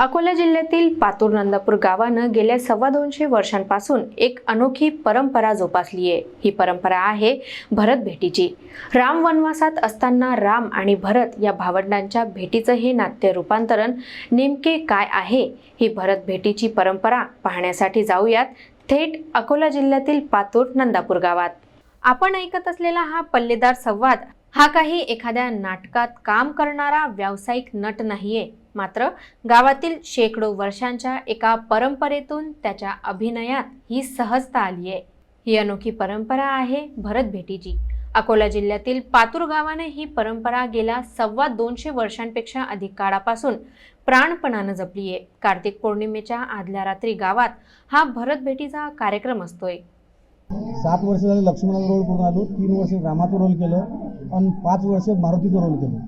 अकोला जिल्ह्यातील पातूर नंदापूर गावानं गेल्या सव्वा दोनशे वर्षांपासून एक अनोखी परंपरा जोपासली आहे. ही परंपरा आहे भरत भेटीची. राम वनवासात असताना राम आणि भरत या भावंडांच्या भेटीचं हे नाट्य रूपांतरण नेमके काय आहे? ही भरत भेटीची परंपरा पाहण्यासाठी जाऊयात थेट अकोला जिल्ह्यातील पातूर नंदापूर गावात. आपण ऐकत असलेला हा पल्लेदार संवाद हा काही एखाद्या नाटकात काम करणारा व्यावसायिक नट नाहीये. मात्र गावातील शेकडो वर्षांच्या एका परंपरेतून त्याच्या अभिनयात ही सहजता आली आहे ही अनोखी परंपरा आहे भरत भेटीची. अकोला जिल्ह्यातील पातूर गावाने ही परंपरा गेल्या सव्वा दोनशे वर्षांपेक्षा अधिक काळापासून प्राणपणानं जपली आहे कार्तिक पौर्णिमेच्या आदल्या रात्री गावात हा भरत भेटीचा कार्यक्रम असतोय. सात वर्ष झाले लक्ष्मणाचा रोल करून आलो तीन वर्ष रामाचं रोल केलं आणि पाच वर्ष मारुतीचं रोल केलं.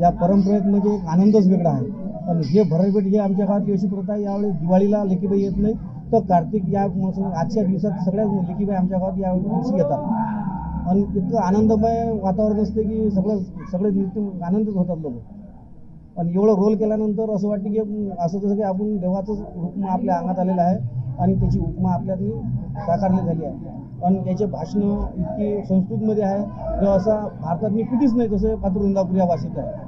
या परंपरेत म्हणजे एक आनंदच वेगळा आहे. पण हे भरतभेट हे आमच्या गावात अशी प्रथा आहे दिवाळीला लेकीबाई येत नाही. तर कार्तिक या आजच्या दिवसात सगळ्या लेकीबाई आमच्या गावात या दिवशी येतात. आणि इतकं आनंदमय वातावरण असते की सगळं सगळे नृत्य आनंदच होतात लोक. आणि एवढं रोल केल्यानंतर असं वाटतं की असं जसं की आपण देवाचंच रूप आपल्या अंगात आलेलं आहे. आणि त्याची उपमा आपल्यातली साकारली झाली आहे. पण याचे भाषणं इतकी संस्कृतमध्ये आहे जो असा भारतात मी कुठेच नाही तसं पात्र या भाषेत आहे.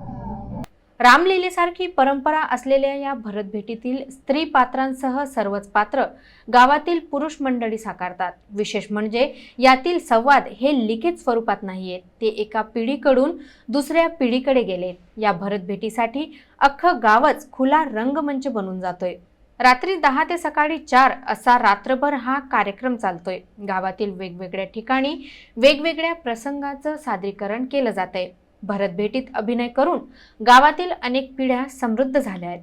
रामलीलेसारखी परंपरा असलेल्या या भरत भेटीतील स्त्री पात्रांसह सर्वच पात्र गावातील पुरुष मंडळी साकारतात. विशेष म्हणजे यातील संवाद हे लिखित स्वरूपात नाहीयेत ते एका पिढीकडून दुसऱ्या पिढीकडे गेले. या भरत भेटीसाठी अख्खं गावच खुला रंगमंच बनून जातोय. रात्री दहा ते सकाळी चार असा रात्रभर हा कार्यक्रम चालतोय. गावातील वेगवेगळ्या ठिकाणी वेगवेगळ्या प्रसंगाचं सादरीकरण केलं जातंय. भरत भेटीत अभिनय करून गावातील अनेक पिढ्या समृद्ध झाल्या आहेत.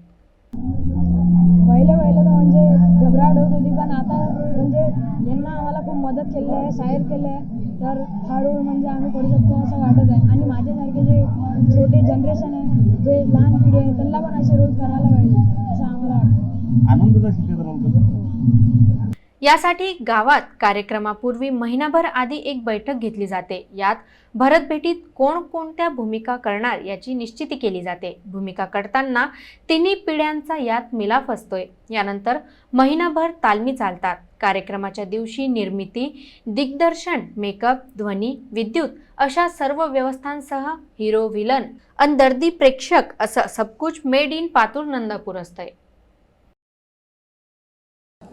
पहिले पहिले तर म्हणजे घबराट होत होती पण आता म्हणजे यांना आम्हाला खूप मदत केली आहे शाहीर केलं आहे. तर हळूहळू म्हणजे आम्ही करू शकतो असं वाटत आहे. आणि माझ्यासारखे जे छोटे जनरेशन आहे जे लहान पिढी आहे त्यांना पण असे रोल करायला आनंदाचा यासाठी गावात कार्यक्रमापूर्वी महिनाभर आधी एक बैठक घेतली जाते. यात भरत भेटीत कोणकोणत्या भूमिका करणार याची निश्चिती केली जाते. भूमिका करताना तिन्ही पिढ्यांचा यात मिलाफ असतोय. यानंतर महिनाभर तालमी चालतात. कार्यक्रमाच्या दिवशी निर्मिती दिग्दर्शन मेकअप ध्वनी विद्युत अशा सर्व व्यवस्थांसह हिरो विलन अन दर्दी प्रेक्षक असं सबकुच मेड इन पातूर नंदापूर असतंय.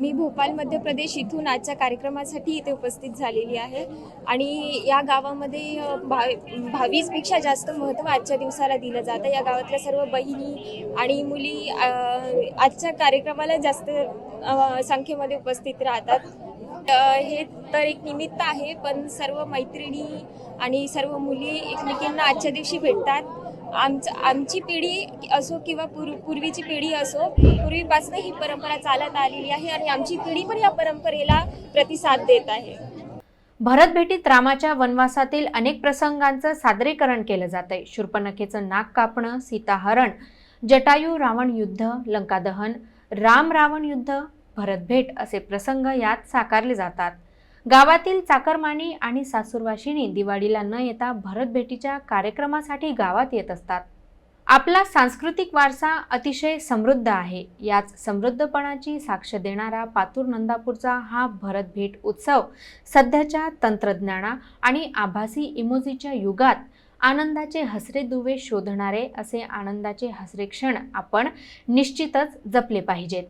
मी भोपाळ मध्य प्रदेश इथून आजच्या कार्यक्रमासाठी इथे उपस्थित झालेली आहे. आणि या गावामध्ये भा भावीसपेक्षा जास्त महत्त्व आजच्या दिवसाला दिलं जातं. या गावातल्या सर्व बहिणी आणि मुली आजच्या कार्यक्रमाला जास्त संख्येमध्ये उपस्थित राहतात. हे तर एक निमित्त आहे पण सर्व मैत्रिणी आणि सर्व मुली एकमेकींना आजच्या दिवशी भेटतात. आमच आमची पिढी असो किंवा पूर्व पूर्वीची पिढी असो पूर्वीपासून ही परंपरा चालत आलेली आहे आणि आमची पिढी पण या परंपरेला प्रतिसाद देत आहे. भरत भेटीत रामाच्या वनवासातील अनेक प्रसंगांचं सादरीकरण केलं जातंय. शूर्पणखेचं नाक कापणं सीताहरण जटायू रावण युद्ध लंकादहन राम रावण युद्ध भरतभेट असे प्रसंग यात साकारले जातात. गावातील चाकरमानी आणि सासूरवाशिनी दिवाळीला न येता भरत भेटीच्या कार्यक्रमासाठी गावात येत असतात. आपला सांस्कृतिक वारसा अतिशय समृद्ध आहे. याच समृद्धपणाची साक्ष देणारा पातूर नंदापूरचा हा भरत भेट उत्सव सध्याच्या तंत्रज्ञाना आणि आभासी इमोजीच्या युगात आनंदाचे हसरे दुवे शोधणारे असे आनंदाचे हसरे क्षण आपण निश्चितच जपले पाहिजेत.